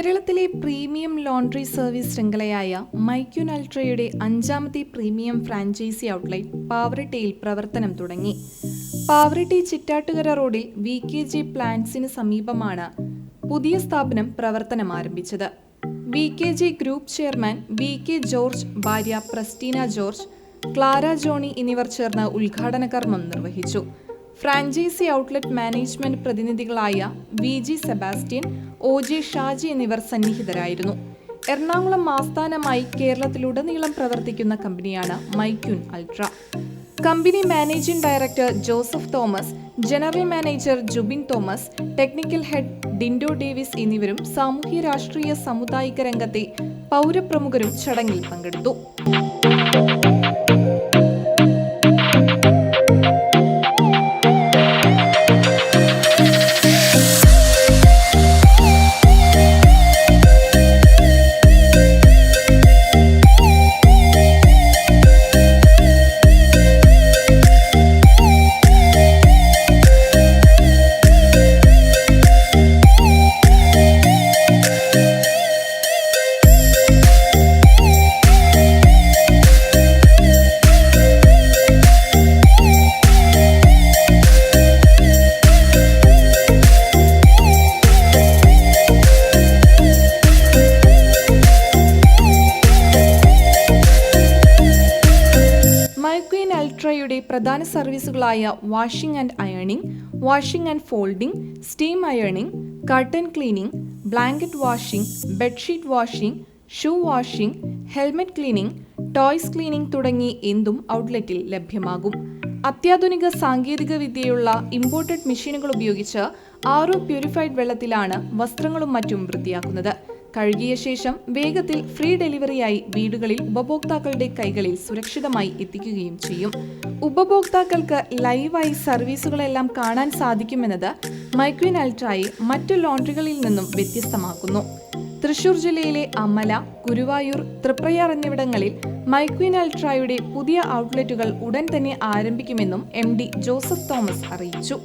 Premium laundry service ശൃംഖലയായ മൈക്യൂൻ അൾട്രയുടെ അഞ്ചാമത്തെ പ്രീമിയം ഫ്രാഞ്ചൈസി ഔട്ട്ലെറ്റ് പാവറട്ടിയിൽ പ്രവർത്തനം തുടങ്ങി. പാവറട്ടി ചിറ്റാട്ടുകര റോഡിൽ വി കെ ജെ പ്ലാന്റ്സിന് സമീപമാണ് പുതിയ സ്ഥാപനം പ്രവർത്തനം ആരംഭിച്ചത്. V K J group chairman V K George ഭാര്യ പ്രസ്റ്റീന ജോർജ് ക്ലാര ജോണി എന്നിവർ ചേർന്ന് ഉദ്ഘാടന കർമ്മം നിർവഹിച്ചു. Franchise outlet management പ്രതിനിധികളായ V G Sebastian O. J. Shaji എന്നിവർ സന്നിഹിതരായിരുന്നു. എറണാകുളം ആസ്ഥാനമായി കേരളത്തിലുടനീളം പ്രവർത്തിക്കുന്ന കമ്പനിയാണ് മൈക്യൂൻ ultra. Company managing director Joseph Thomas general manager Jubin Thomas technical head Dindo Davis എന്നിവരും സാമൂഹ്യ രാഷ്ട്രീയ സമുദായിക രംഗത്തെ പൗരപ്രമുഖരും ചടങ്ങിൽ പങ്കെടുത്തു. പ്രധാന സർവീസുകളായ washing and ironing washing and folding steam ironing curtain cleaning blanket washing bedsheet washing shoe washing helmet cleaning toys cleaning തുടങ്ങി എന്തും ഔട്ട്ലെറ്റിൽ ലഭ്യമാകും. അത്യാധുനിക സാങ്കേതിക വിദ്യയുള്ള ഇമ്പോർട്ടഡ് മെഷീനുകൾ ഉപയോഗിച്ച് ആറോ പ്യൂരിഫൈഡ് വെള്ളത്തിലാണ് വസ്ത്രങ്ങളും മറ്റും വൃത്തിയാക്കുന്നത്. കഴുകിയ ശേഷം വേഗത്തിൽ ഫ്രീ ഡെലിവറിയായി വീടുകളിൽ ഉപഭോക്താക്കളുടെ കൈകളിൽ സുരക്ഷിതമായി എത്തിക്കുകയും ചെയ്യും. ഉപഭോക്താക്കൾക്ക് ലൈവായി സർവീസുകളെല്ലാം കാണാൻ സാധിക്കുമെന്നത് മൈക്വിൻ അൾട്രായെ മറ്റു ലോണ്ടറികളിൽ നിന്നും വ്യത്യസ്തമാക്കുന്നു. തൃശൂർ ജില്ലയിലെ അമല ഗുരുവായൂർ തൃപ്രയാർ എന്നിവിടങ്ങളിൽ മൈക്വിൻ അൾട്രായുടെ പുതിയ ഔട്ട്ലെറ്റുകൾ ഉടൻ തന്നെ ആരംഭിക്കുമെന്നും എം ഡി ജോസഫ് തോമസ് അറിയിച്ചു.